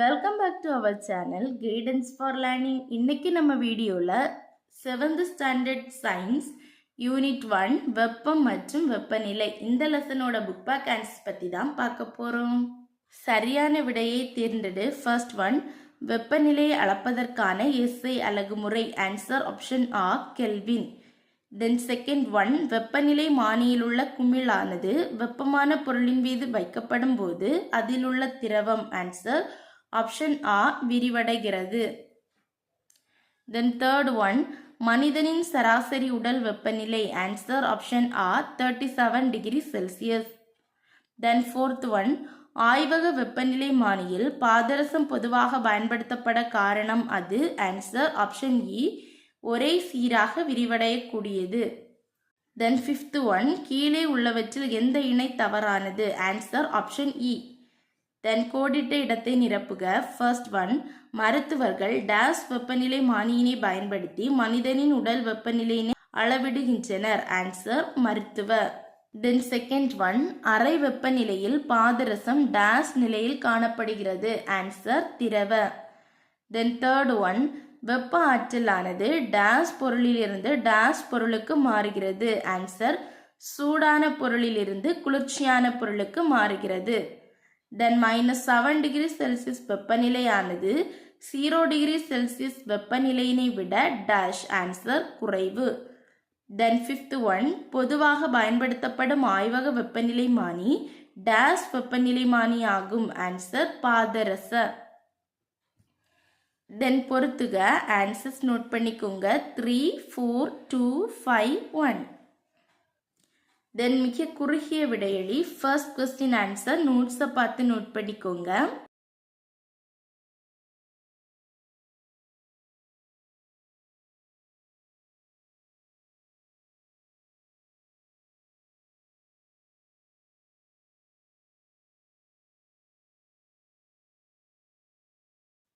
Welcome back to our channel guidance for learning இன்னைக்கு நம்ம வீடியோவில் seventh standard science unit one வெப்பம் மற்றும் வெப்பநிலை. இந்த லெசனோட புக் பேக் ஆன்சர்ஸ் பற்றி தான் பார்க்க போகிறோம் சரியான விடையை தேர்ந்தெடு. ஃபர்ஸ்ட் ஒன் வெப்பநிலையை அளப்பதற்கான எஸ்ஐ அழகுமுறை. ஆன்சர் ஆப்ஷன் ஆ கெல்வின் தென் செகண்ட் ஒன் வெப்பநிலை மானியிலுள்ள குமிழானது வெப்பமான பொருளின் மீது வைக்கப்படும் போது அதிலுள்ள திரவம். ஆன்சர் ஆப்ஷன் ஆ விரிவடைகிறது. தென் தேர்ட் ஒன் மனிதனின் சராசரி உடல் வெப்பநிலை. ஆன்சர் ஆப்ஷன் ஆ thirty seven degree Celsius then fourth one ஆய்வக வெப்பநிலை மானியில் பாதரசம் பொதுவாக பயன்படுத்தப்பட காரணம் அது. ஆன்சர் ஆப்ஷன் இ ஒரே சீராக விரிவடையக்கூடியது. தென் ஃபிஃப்த் ஒன் கீழே உள்ளவற்றில் எந்த இணை தவறானது? ஆன்சர் ஆப்ஷன் இ தென் கோடிட்ட இடத்தை நிரப்புக. ஃபர்ஸ்ட் ஒன் மருத்துவர்கள் டேஸ் வெப்பநிலை மானியினை பயன்படுத்தி மனிதனின் உடல் வெப்பநிலையினை அளவிடுகின்றனர். ஆன்சர் மருத்துவர் தென் செகண்ட் ஒன் அறை வெப்பநிலையில் பாதரசம் டேஸ் நிலையில் காணப்படுகிறது. ஆன்சர் திரவ. தென் தேர்ட் ஒன் வெப்ப ஆற்றலானது டேஸ் பொருளிலிருந்து டேஸ் பொருளுக்கு மாறுகிறது. ஆன்சர் சூடான பொருளிலிருந்து குளிர்ச்சியான பொருளுக்கு மாறுகிறது. Then minus seven degree Celsius வெப்பநிலையானது ஜீரோ டிகிரி செல்சியஸ் வெப்பநிலையினை விட டேஷ் ஆன்சர் குறைவு. தென் ஃபிஃப்த் ஒன் பொதுவாக பயன்படுத்தப்படும் ஆய்வக வெப்பநிலை மானி டேஷ் வெப்பநிலை மானி ஆகும் ஆன்சர் பாதரச. தென் பொறுத்துக ஆன்சர்ஸ் நோட் பண்ணிக்கோங்க. Three four two five one then மிக குறுகிய விடையளி ஃபர்ஸ்ட் கொஸ்டின் ஆன்சர் நோட்ஸை பார்த்து நோட் பண்ணிக்கோங்க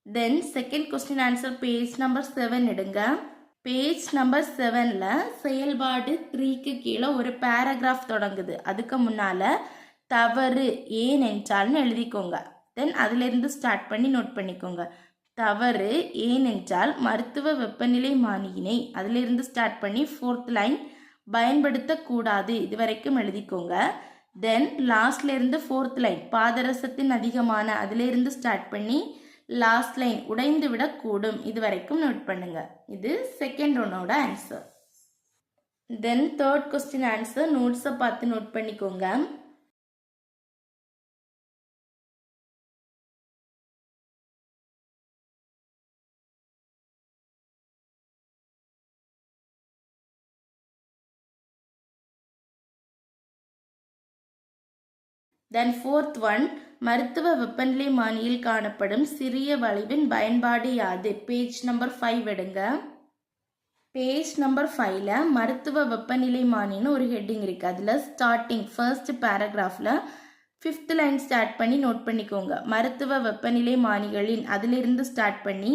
then second question answer page number seven எடுங்க. பேஜ் நம்பர் செவனில் செயல்பாடு த்ரீக்கு கீழே ஒரு பேராகிராஃப் தொடங்குது. அதுக்கு முன்னால் தவறு ஏன் என்றால்னு எழுதிக்கோங்க. தென் அதிலிருந்து ஸ்டார்ட் பண்ணி நோட் பண்ணிக்கோங்க. தவறு ஏனென்றால் மருத்துவ வெப்பநிலை மானியினை அதிலிருந்து ஸ்டார்ட் பண்ணி ஃபோர்த் லைன் பயன்படுத்தக்கூடாது. இது வரைக்கும் எழுதிக்கோங்க தென் லாஸ்ட்லேருந்து ஃபோர்த் லைன் பாதரசத்தின் அதிகமான அதிலிருந்து ஸ்டார்ட் பண்ணி லாஸ்ட் லைன் உடைந்து விடக்கூடும். இது வரைக்கும் நோட் பண்ணுங்க. இது செகண்ட் ஒன்னோட answer then third question answer நோட்ஸை பார்த்து நோட் பண்ணிக்கோங்க. தென் ஃபோர்த் ஒன் மருத்துவ வெப்பநிலை மானியில் காணப்படும் சிறிய வளைவின் பயன்பாடு யாது? பேஜ் நம்பர் ஃபைவ் எடுங்க. பேஜ் நம்பர் ஃபைவ்ல மருத்துவ வெப்பநிலை மானின்னு ஒரு ஹெட்டிங் இருக்கு. அதில் ஸ்டார்டிங் ஃபர்ஸ்ட் பேராகிராஃபில் ஃபிஃப்த் லைன் ஸ்டார்ட் பண்ணி நோட் பண்ணிக்கோங்க. மருத்துவ வெப்பநிலை மானிகளின் அதிலிருந்து ஸ்டார்ட் பண்ணி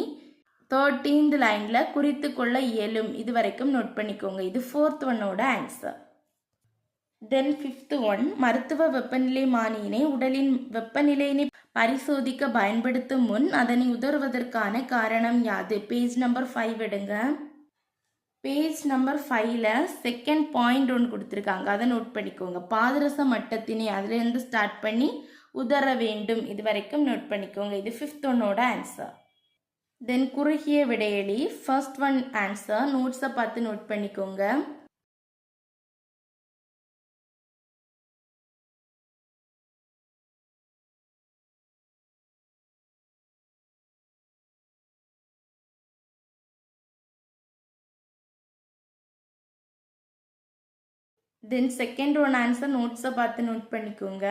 தேர்ட்டீன்த் லைனில் குறித்து கொள்ள இயலும். இது வரைக்கும் நோட் பண்ணிக்கோங்க. இது ஃபோர்த் ஒன்னோட ஆன்சர் தென் ஃபிஃப்த் ஒன் மருத்துவ வெப்பநிலை மானியினை உடலின் வெப்பநிலையினை பரிசோதிக்க பயன்படுத்தும் முன் அதனை உதறுவதற்கான காரணம் யாது? பேஜ் நம்பர் ஃபைவ் எடுங்க. பேஜ் நம்பர் ஃபைவ்ல செகண்ட் பாயிண்ட் ஒன்று கொடுத்துருக்காங்க. அதை நோட் பண்ணிக்கோங்க. பாதரச மட்டத்தினை அதுலேருந்து ஸ்டார்ட் பண்ணி உதற வேண்டும். இது வரைக்கும் நோட் பண்ணிக்கோங்க. இது ஃபிஃப்த் ஒன்னோட ஆன்சர் தென் குறுகிய விடையளி ஃபர்ஸ்ட் ஒன் ஆன்சர் நோட்ஸை பார்த்து நோட் பண்ணிக்கோங்க. தென் செகண்ட் ஒன் ஆன்சர் நோட்ஸை பார்த்து நோட் பண்ணிக்கோங்க.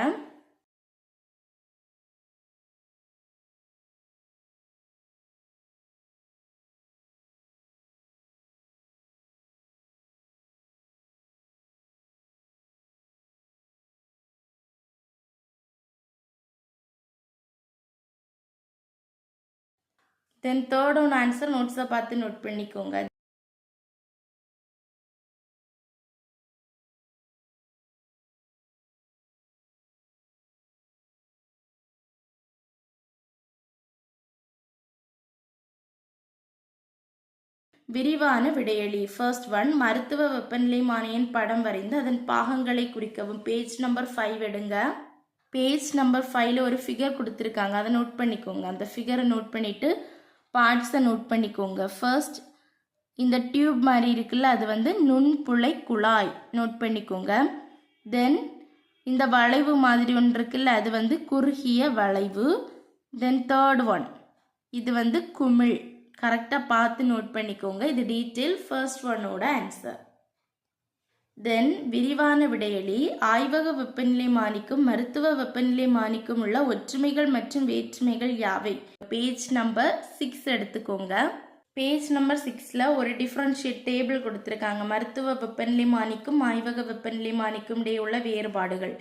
தென் தேர்ட் ஒன் ஆன்சர் நோட்ஸை பார்த்து நோட் பண்ணிக்கோங்க. விரிவான விடையளி. ஃபர்ஸ்ட் ஒன் மருத்துவ வெப்பநிலை மானியின் படம் வரைந்து அதன் பாகங்களை குறிக்கவும். பேஜ் நம்பர் ஃபைவ் எடுங்க. பேஜ் நம்பர் ஃபைவ்ல ஒரு ஃபிகர் கொடுத்துருக்காங்க. அதை நோட் பண்ணிக்கோங்க. அந்த ஃபிகரை நோட் பண்ணிட்டு பார்ட்ஸை நோட் பண்ணிக்கோங்க. ஃபர்ஸ்ட் இந்த டியூப் மாதிரி இருக்குல்ல அது வந்து நுண்புழை குழாய். நோட் பண்ணிக்கோங்க. தென் இந்த வளைவு மாதிரி ஒன்று இருக்குல்ல அது வந்து குறுகிய வளைவு. தென் தேர்ட் ஒன் இது வந்து குமிழ். கரெக்டாக பார்த்து நோட் பண்ணிக்கோங்க. இது டீட்டெயில் ஃபர்ஸ்ட் ஒன்னோட ஆன்சர் தென் விரிவான விடையளி ஆய்வக வெப்பநிலை மானிக்கும் மருத்துவ வெப்பநிலை மானிக்கும் உள்ள ஒற்றுமைகள் மற்றும் வேற்றுமைகள் யாவை? பேஜ் நம்பர் சிக்ஸ் எடுத்துக்கோங்க. பேஜ் நம்பர் சிக்ஸில் ஒரு டிஃப்ரென்ஷியேட் டேபிள் கொடுத்துருக்காங்க. மருத்துவ வெப்பநிலை மானிக்கும் ஆய்வக வெப்பநிலை மானிக்கும் இடையே உள்ள வேறுபாடுகள்.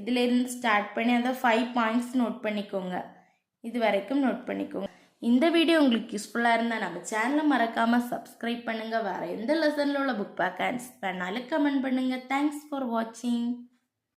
இதிலிருந்து ஸ்டார்ட் பண்ணி அதை ஃபைவ் பாயிண்ட்ஸ் நோட் பண்ணிக்கோங்க. இது வரைக்கும் நோட் பண்ணிக்கோங்க. இந்த வீடியோ உங்களுக்கு யூஸ்ஃபுல்லாக இருந்தால் நம்ம சேனலை மறக்காமல் சப்ஸ்கிரைப் பண்ணுங்கள் வேறு எந்த லெசனில் உள்ள புக் பேக் ஆன்ஸ் பண்ணாலும் கமெண்ட் பண்ணுங்கள் தேங்க்ஸ் ஃபார் வாட்சிங்